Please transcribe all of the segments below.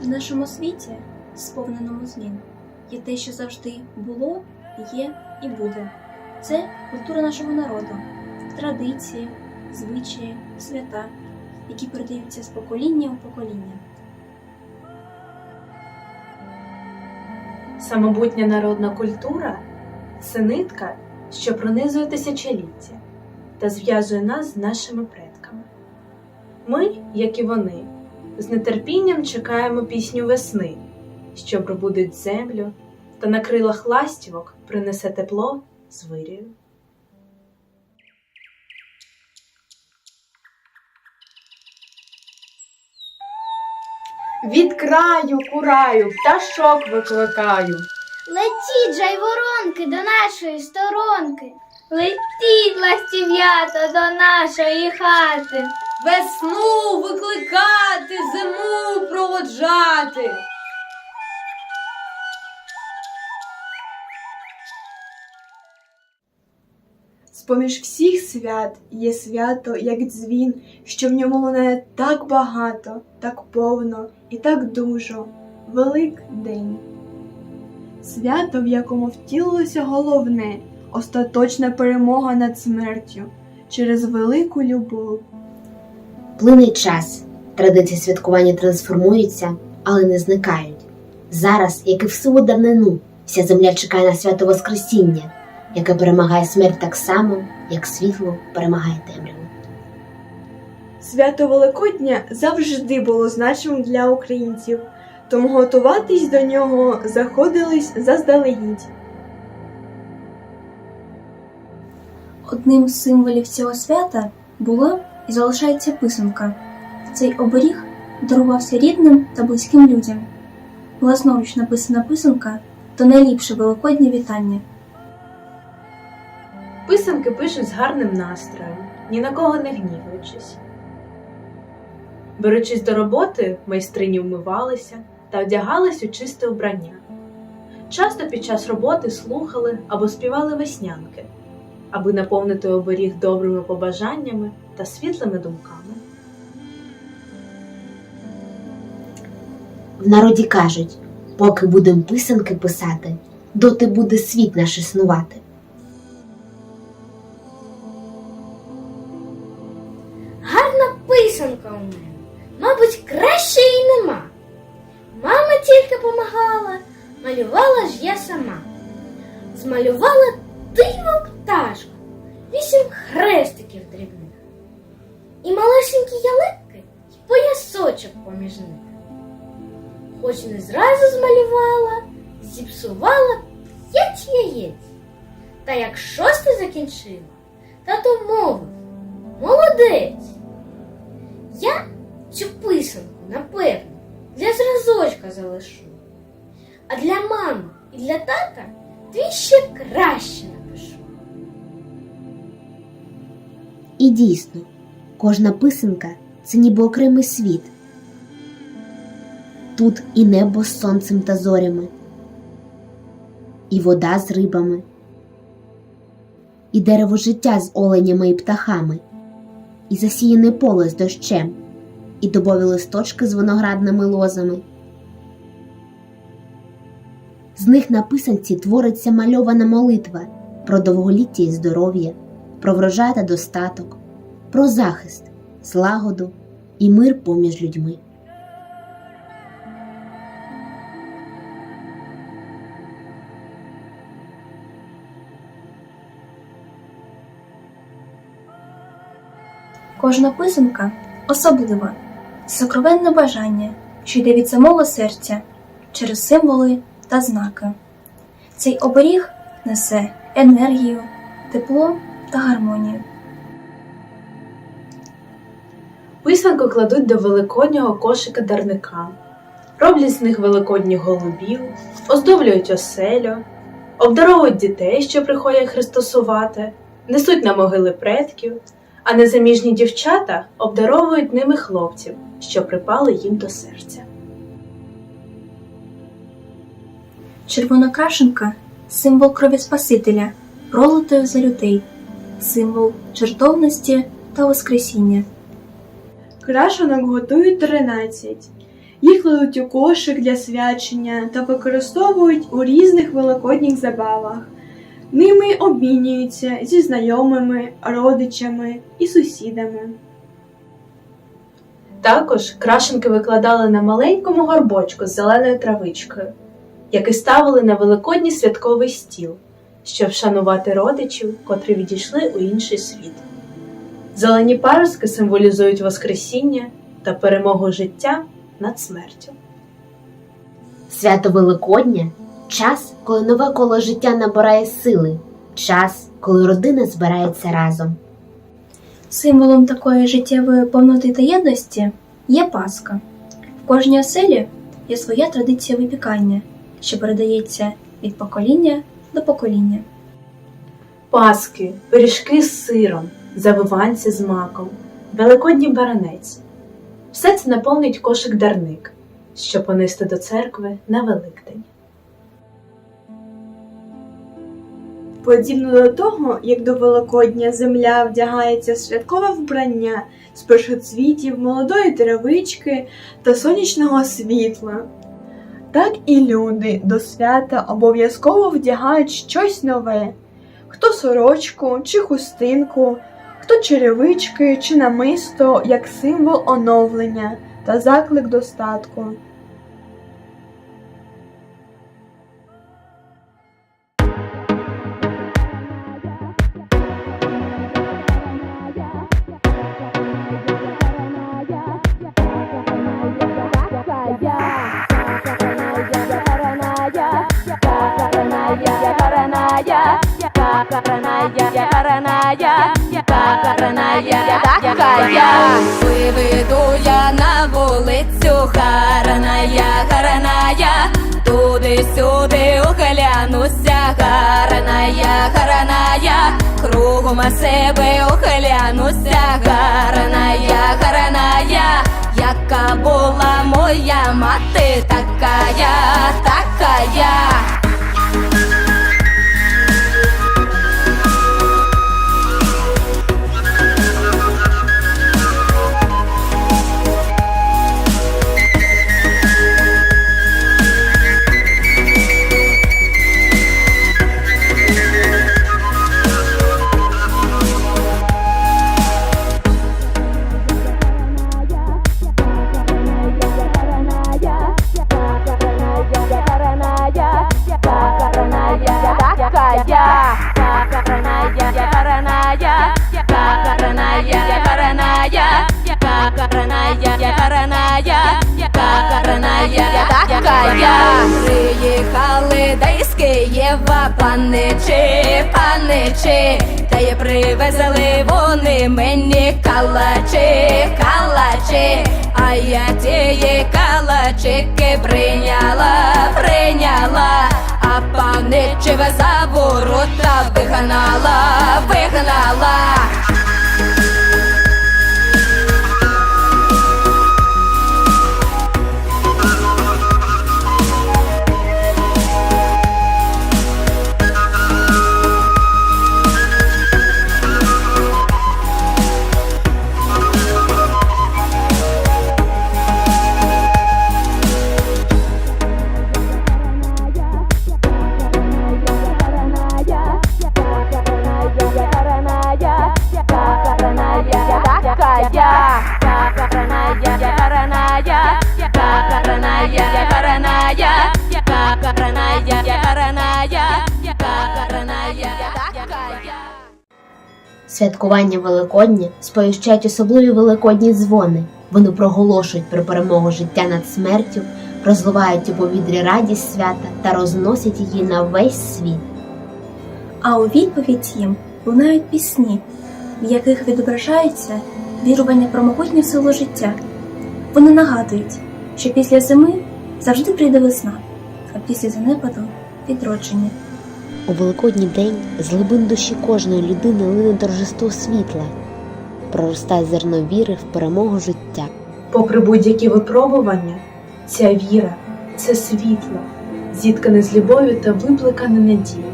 В нашому світі, сповненому змін, є те, що завжди було, є і буде. Це культура нашого народу, традиції, звичаї, свята, які передаються з покоління у покоління. Самобутня народна культура це нитка, що пронизує тисячоліття та зв'язує нас з нашими предками. Ми, як і вони, з нетерпінням чекаємо пісню весни, що пробудить землю та на крилах ластівок принесе тепло з вирію. Від краю кураю, пташок викликаю. Летіть же й воронки до нашої сторонки. Летіть, ластів'ята, до нашої хати. Весну викликати, зиму проводжати. З-поміж всіх свят є свято, як дзвін, що в ньому лунає так багато, так повно і так дужо. Велик день. Свято, в якому втілилося головне, остаточна перемога над смертю через велику любов. Плине час. Традиції святкування трансформуються, але не зникають. Зараз, як і в сиву давнину, вся земля чекає на свято Воскресіння, яке перемагає смерть так само, як світло перемагає темряву. Свято Великодня завжди було значимим для українців, тому готуватись до нього заходились заздалегідь. Одним з символів цього свята була і залишається писанка. Цей оберіг дарувався рідним та близьким людям. Власноруч написана писанка то найліпше великоднє вітання. Писанки пишуть з гарним настроєм, ні на кого не гніваючись. Беручись до роботи, майстрині вмивалися та одягались у чисте вбрання. Часто під час роботи слухали або співали веснянки, аби наповнити оберіг добрими побажаннями та світлими думками. В народі кажуть, поки будем писанки писати, доти буде світ наш існувати. Гарна писанка у мене. Мабуть, краще і нема. Мама тільки помагала, малювала ж я сама. Змалювала диво пташку, вісім хрестиків дрібних. І малесенькі ялинки, і поясочок поміж них. Хоч не зразу змалювала, зіпсувала п'ять яєць. Та як шосте закінчила, тато мовив Молодець! Я цю писанку, напевно, для зразочка залишу. А для мами і для тата дві ще краще напишу. І дійсно, кожна писанка це ніби окремий світ. Тут і небо з сонцем та зорями, і вода з рибами, і дерево життя з оленями і птахами, і засіяне поле з дощем, і добові листочки з виноградними лозами. З них на писанці твориться мальована молитва про довголіття і здоров'я, про врожай та достаток, про захист, злагоду і мир поміж людьми. Кожна писанка особлива, сокровенне бажання, що йде від самого серця через символи та знаки. Цей оберіг несе енергію, тепло та гармонію. Писанку кладуть до великоднього кошика дарника, роблять з них великодніх голубів, оздоблюють оселю, обдаровують дітей, що приходять христосувати, несуть на могили предків, а незаміжні дівчата обдаровують ними хлопців, що припали їм до серця. Червона крашенка символ крові Спасителя, пролитої за людей, символ жертовності та Воскресіння. Крашенок готують 13. Їх кладуть у кошик для свячення та використовують у різних великодніх забавах. Ними обмінюються зі знайомими, родичами і сусідами. Також крашенки викладали на маленькому горбочку з зеленою травичкою, який ставили на великодній святковий стіл, щоб вшанувати родичів, котрі відійшли у інший світ. Зелені паростки символізують Воскресіння та перемогу життя над смертю. Свято Великодня час, коли нове коло життя набирає сили, час, коли родина збирається разом. Символом такої життєвої повноти та єдності є Пасха. В кожній оселі є своя традиція випікання, що передається від покоління до покоління. Паски, пиріжки з сиром, завиванці з маком, великодній баранець. Все це наповнить кошик дарник, щоб понести до церкви на Великдень. Подібно до того, як до Великодня земля вдягається святкове вбрання з першоцвітів, молодої травички та сонячного світла. Так і люди до свята обов'язково вдягають щось нове: хто сорочку чи хустинку, хто черевички чи намисто як символ оновлення та заклик до статку. Виведу я на вулицю Хараная, Хараная, туди-сюди ухилянуся, Хараная, Хараная, кругом себе ухилянуся, Хараная, Хараная, яка була моя мати, такая. Києва паничі, паничі, та й привезли вони мені калачі, калачі, а я тієї калачики прийняла, прийняла, а паничеве за ворота вигнала, вигнала. Святкування Великодня сповіщають особливі великодні дзвони. Вони проголошують про перемогу життя над смертю, розливають у повітрі радість свята та розносять її на весь світ. А у відповідь їм лунають пісні, в яких відображається вірування про могутню силу життя. Вони нагадують, що після зими завжди прийде весна, а після занепаду відродження. У Великодній день з глибин душі кожної людини лине торжество світла, проростає зерно віри в перемогу життя. Попри будь-які випробування, ця віра, це світло, зіткане з любов'ю та випликане надією,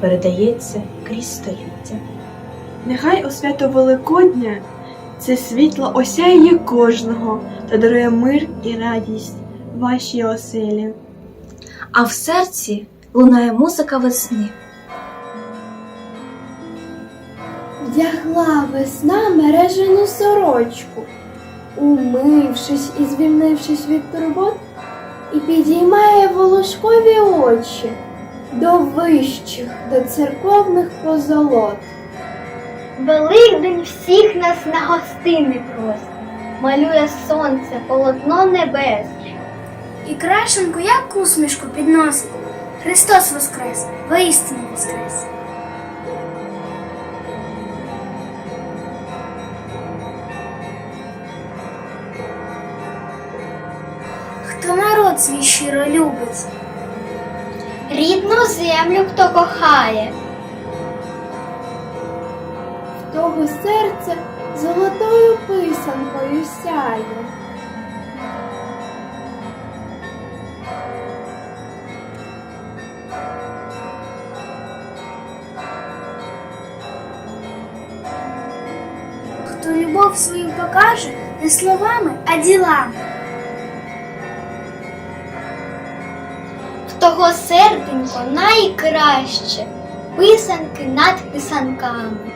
передається крізь століття. Нехай у свято Великодня Це світло осяє кожного та дарує мир і радість вашій оселі. А в серці лунає музика весни. Вдягла весна мережену сорочку, умившись і звільнившись від турбот, і підіймає волошкові очі до вищих, до церковних позолот. Великдень всіх нас на гостини просить, малює сонце, полотно небес. І крашенку як усмішку підносить. Христос Воскрес, воістину Воскрес. Хто народ свій щиро любить, Рідну землю хто кохає, в того серце золотою писанкою сяє. Хто любов свою покаже не словами, а ділами. в того серденько найкраще, писанки над писанками.